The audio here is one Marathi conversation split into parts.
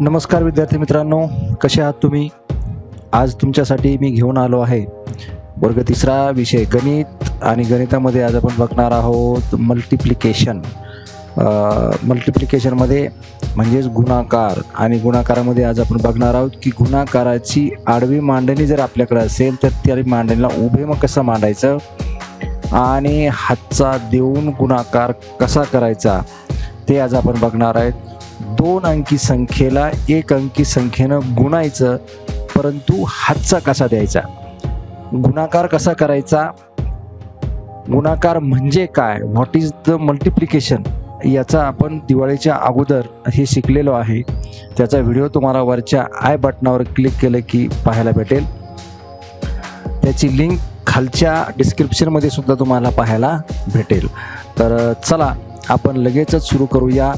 नमस्कार विद्यार्थी मित्रांनो कसे आहात तुम्ही? आज तुमच्यासाठी मी घेऊन आलो आहे. वर्ग तिसरा विषय गणित आणि गणितामध्ये आज आपण बघणार आहोत मल्टिप्लिकेशन मल्टिप्लिकेशनमध्ये म्हणजेच गुणाकार आणि गुणाकारामध्ये आज आपण बघणार आहोत की गुणाकाराची आडवी मांडणी जर आपल्याकडे असेल तर त्या मांडणीला उभे मग कसं मांडायचं? आणि हातचा देऊन गुणाकार कसा करायचा? ते आज आपण बघणार आहेत. दोन अंकी संख्येला एक अंकी संख्येनं गुणायचं परंतु हातचा कसा द्यायचा? गुणाकार कसा करायचा? गुणाकार म्हणजे काय? व्हॉट इज द मल्टिप्लिकेशन याचा आपण दिवाळीच्या अगोदर हे शिकलेलो आहे. त्याचा व्हिडिओ तुम्हाला वरच्या आय बटनावर क्लिक केलं की पाहायला भेटेल. त्याची लिंक खालच्या डिस्क्रिप्शनमध्ये सुद्धा तुम्हाला पाहायला भेटेल. तर चला आपण लगेचच सुरू करूया.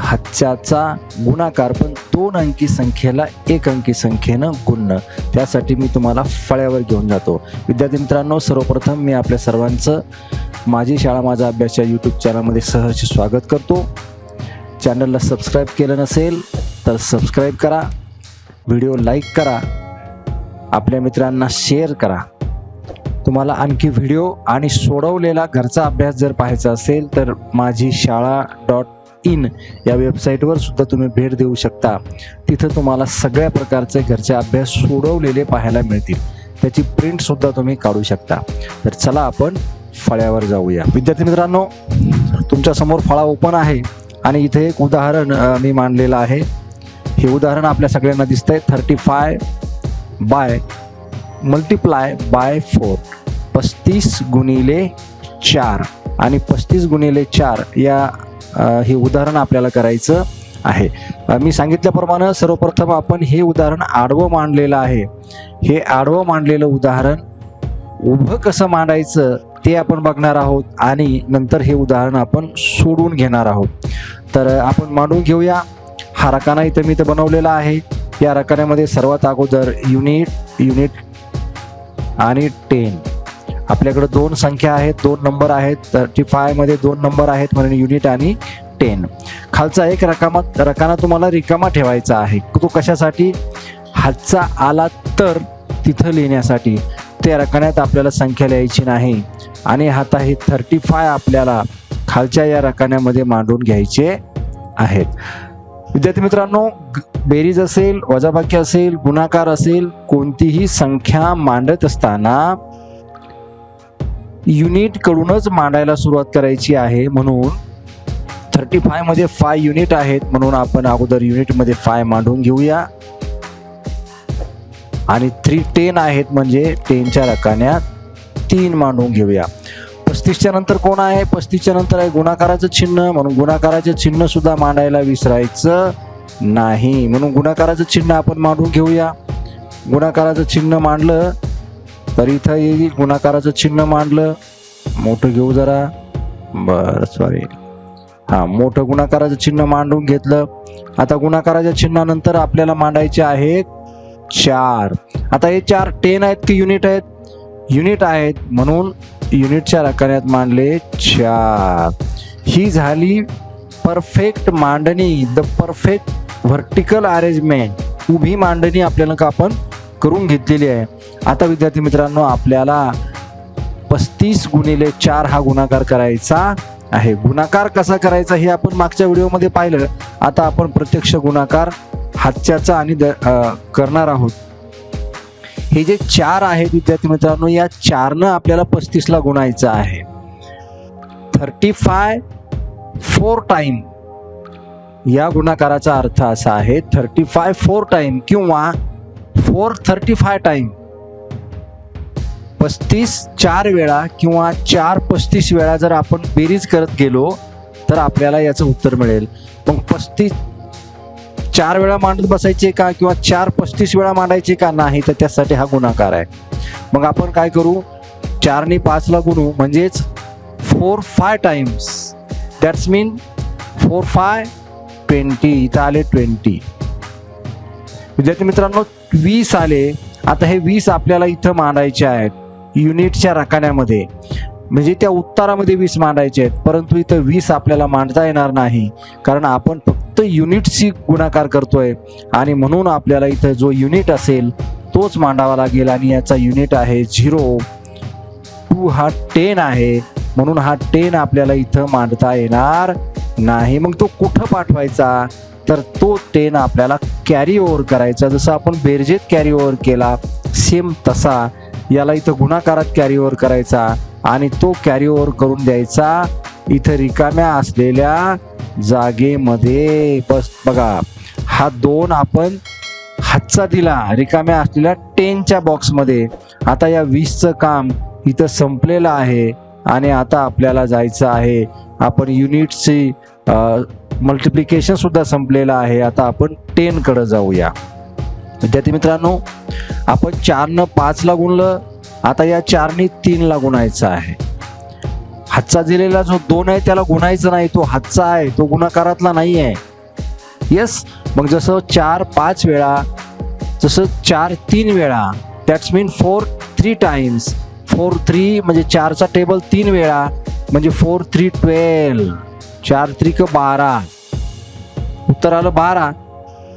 हातच्याचा गुणाकार पण दोन अंकी संख्येला एक अंकी संख्येनं गुणणं. त्यासाठी मी तुम्हाला फळ्यावर घेऊन जातो. विद्यार्थी मित्रांनो सर्वप्रथम मी आपल्या सर्वांचं माझी शाळा माझा अभ्यास या यूट्यूब चॅनलमध्ये सहर्ष स्वागत करतो. चॅनलला सबस्क्राईब केलं नसेल तर सबस्क्राईब करा. व्हिडिओ लाईक करा. आपल्या मित्रांना शेअर करा. तुम्हाला आणखी व्हिडिओ आणि सोडवलेला घरचा अभ्यास जर पाहायचा असेल तर माझी शाळा डॉट इन या वेबसाईटवर सुद्धा तुम्ही भेट देऊ शकता. तिथं तुम्हाला सगळ्या प्रकारचे घरचे अभ्यास सोडवलेले पाहायला मिळतील. त्याची प्रिंट सुद्धा तुम्ही काढू शकता. तर चला आपण फळ्यावर जाऊया. विद्यार्थी मित्रांनो तुमच्यासमोर फळा ओपन आहे. आणि इथे एक उदाहरण मी मांडलेलं आहे. हे उदाहरण आपल्या सगळ्यांना दिसतंय. Thirty five by multiply by four पस्तीस गुणिले चार. आणि पस्तीस गुणिले चार या हे उदाहरण आपल्याला करायचं आहे. मी सांगितल्याप्रमाणे सर्वप्रथम आपण हे उदाहरण आडवं मांडलेलं आहे. हे आडवं मांडलेलं उदाहरण उभं कसं मांडायचं ते आपण बघणार आहोत आणि नंतर हे उदाहरण आपण सोडून घेणार आहोत. तर आपण मांडून घेऊया. हा रकाना इथं मी इथं बनवलेला आहे. या रकान्यामध्ये सर्वात अगोदर युनिट युनिट आणि टेन. आपल्याकडे दोन संख्या आहेत दोन नंबर आहेत थर्टी फायमध्ये दोन नंबर आहेत म्हणून युनिट आणि टेन खालचा एक रकामा रकाना तुम्हाला रिकामा ठेवायचा आहे. तो कशासाठी? हातचा आला तर तिथं लिहिण्यासाठी. त्या रकान्यात आपल्याला संख्या लिहायची नाही. आणि आता हे थर्टी फाय आपल्याला खालच्या या रकान्यामध्ये मांडून घ्यायचे आहेत. विद्यार्थी मित्रांनो बेरीज असेल वजाबाकी असेल गुणाकार असेल कोणतीही संख्या मांडत असताना युनिट कडूनच मांडायला सुरुवात करायची आहे म्हणून थर्टी फायमध्ये फाय युनिट आहेत म्हणून आपण अगोदर युनिटमध्ये फाय मांडून घेऊया. आणि थ्री टेन आहेत म्हणजे टेनच्या रकान्यात तीन मांडून घेऊया. पस्तीसच्या नंतर कोण आहे? पस्तीसच्या नंतर आहे गुणाकाराचं चिन्ह. म्हणून गुणाकाराचं चिन्ह सुद्धा मांडायला विसरायचं नाही. म्हणून गुणाकाराचं चिन्ह आपण मांडून घेऊया. गुणाकाराचं चिन्ह मांडलं तर इथं येईल गुणाकाराचं चिन्ह मांडलं मोठं घेऊ जरा. बरं सॉरी हा मोठं गुणाकाराचं चिन्ह मांडून घेतलं. आता गुणाकाराच्या चिन्हानंतर आपल्याला मांडायचे आहेत चार. आता हे चार टेन आहेत की युनिट आहेत? युनिट आहेत. म्हणून युनिटच्या रकान्यात मांडले चार. ही झाली परफेक्ट मांडणी. द परफेक्ट व्हर्टिकल अरेंजमेंट उभी मांडणी आपल्याला का आपण करून घेतलेली आहे. आता विद्यार्थी मित्रांनो आपल्याला पस्तीस गुणिले चार हा गुणाकार करायचा आहे. गुणाकार कसा करायचा हे आपण मागच्या व्हिडिओमध्ये पाहिलं. आता आपण प्रत्यक्ष गुणाकार हातच्याचा आणि द- करणार आहोत. हे जे चार आहेत विद्यार्थी मित्रांनो या चारनं आपल्याला पस्तीसला गुणायचं आहे. थर्टी फाय फोर टाइम या गुणाकाराचा अर्थ असा आहे थर्टी फाय फोर टाइम किंवा फोर थर्टी फाय टाईम पस्तीस चार वेळा किंवा चार पस्तीस वेळा जर आपण बेरीज करत गेलो तर आपल्याला याचं उत्तर मिळेल. मग पस्तीस चार वेळा मांडत बसायचे का किंवा चार पस्तीस वेळा मांडायचे का नाही तर त्यासाठी हा गुणाकार आहे. मग आपण काय करू? चारने पाचला गुणू म्हणजेच four five times. That's mean four five twenty. इथं आले ट्वेंटी. विद्यार्थी मित्रांनो वीस आले आता हे वीस आपल्याला इथं मांडायचे आहेत युनिटच्या रकान्यामध्ये. म्हणजे त्या उत्तरामध्ये वीस मांडायचे आहेत परंतु इथं वीस आपल्याला मांडता येणार नाही कारण आपण फक्त युनिटशी गुणाकार करतोय आणि म्हणून आपल्याला इथं जो युनिट असेल तोच मांडावा लागेल आणि याचा युनिट आहे झिरो. टू हा टेन आहे म्हणून हा टेन आपल्याला इथं मांडता येणार नाही. मग तो कुठं पाठवायचा? तर तो टेन आपल्याला कॅरी ओव्हर करायचा. जसं आपण बेरजेत कॅरी ओव्हर केला सेम तसा. याला इथं गुणाकारात कॅरी ओव्हर करायचा आणि तो कॅरी ओव्हर करून द्यायचा. इथं रिकाम्या असलेल्या जागेमध्ये. बस बघा. हा दोन आपण हातचा दिला. रिकाम्या असलेल्या टेनच्या बॉक्समध्ये आता या वीसचं काम इथं संपलेलं आहे आणि आता आपल्याला जायचं आहे. आपण युनिटची मल्टिप्लिकेशन सुद्धा संपलेलं आहे. आता आपण टेन कडे जाऊया. विद्यार्थी मित्रांनो आपण चारनं पाचला गुणलं आता या चारनी तीनला गुणायचं आहे. हातचा दिलेला जो दोन आहे त्याला गुणायचा नाही तो हातचा आहे तो गुणाकारातला नाही आहे येस मग जसं चार पाच वेळा जसं चार तीन वेळा that's mean four three times four three म्हणजे चारचा टेबल तीन वेळा म्हणजे फोर थ्री ट्वेल्व चार त्रिक बारा. उत्तर आलं बारा.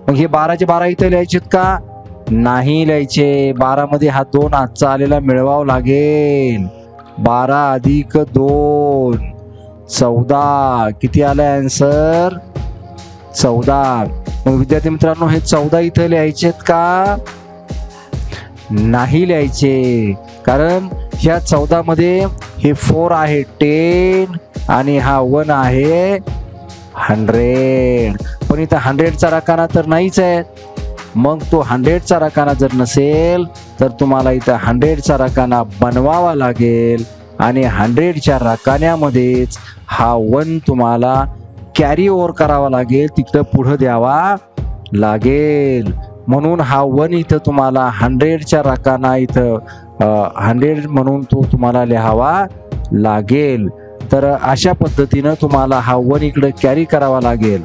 मग हे बाराचे बारा इथे लिहायचेत का? नाही लिहायचे. बारामध्ये हा दोन आजचा आलेला मिळवावं लागेल. बारा अधिक दोन. चौदा. किती आलं आन्सर चौदा. मग विद्यार्थी मित्रांनो हे चौदा इथे लिहायचेत का? नाही लिहायचे. कारण ह्या चौदामध्ये हे फोर आहे टेन आणि हा वन आहे हंड्रेड. पण इथं हंड्रेडचा रकाना तर नाहीच आहे. मग तो हंड्रेडचा रकाना जर नसेल तर तुम्हाला इथं हंड्रेडचा रकाना बनवावा लागेल. आणि हंड्रेडच्या रकान्यामध्येच हा वन तुम्हाला कॅरी ओव्हर करावा लागेल तिकडं पुढं द्यावा लागेल. म्हणून हा वन इथं तुम्हाला हंड्रेडच्या रकाना इथं हंड्रेड म्हणून तो तुम्हाला लिहावा लागेल. तर अशा पद्धतीनं तुम्हाला हा वन इकडं कॅरी करावा लागेल.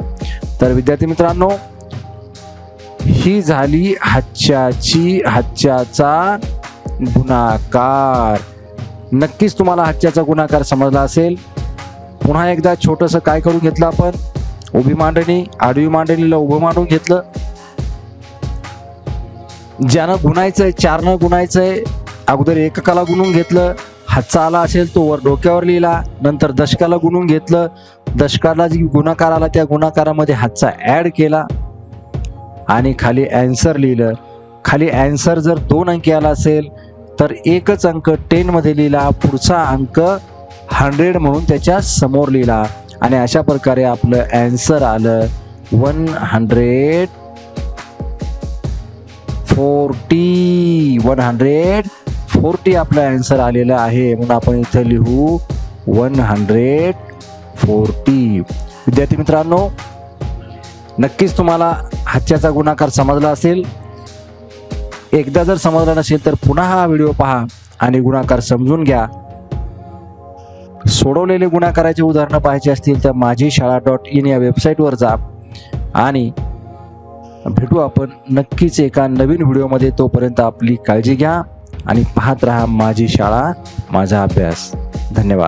तर विद्यार्थी मित्रांनो ही झाली हच्च्याची हच्च्याचा गुणाकार. नक्कीच तुम्हाला हच्च्याचा गुणाकार समजला असेल. पुन्हा एकदा छोटंसं काय करून घेतलं आपण? उभी मांडणी आडवी मांडणीला उभं मांडून घेतलं. ज्यानं गुणायचंय चारनं गुणायचंय अगोदर एककाला गुणून घेतलं हातचा आला असेल तो वर डोक्यावर लिहिला नंतर दशकाला गुणून घेतलं दशकाला जी गुणाकार आला त्या गुणाकारामध्ये हातचा ॲड केला आणि खाली अँसर लिहिलं. खाली अँसर जर दोन अंकी आला असेल तर एकच अंक टेनमध्ये लिहिला पुढचा अंक हंड्रेड म्हणून त्याच्यासमोर लिहिला. आणि अशा प्रकारे आपलं अँसर आलं. One hundred forty one hundred. Forty आपला अँसर आलेला आहे. म्हणून आपण इथं लिहू वन हंड्रेड फोर्टी. विद्यार्थी मित्रांनो नक्कीच तुम्हाला हाच्याचा गुणाकार समजला असेल. एकदा जर समजला नसेल तर पुन्हा हा व्हिडिओ पहा आणि गुणाकार समजून घ्या. सोडवलेले गुणाकाराचे उदाहरणं पाहायचे असतील तर माझी शाळा डॉट इन या वेबसाईटवर जा. आणि भेटू आपण नक्कीच एका नवीन व्हिडिओमध्ये. तोपर्यंत आपली काळजी घ्या आणि पाहत राहा माझी शाळा माझा अभ्यास. धन्यवाद.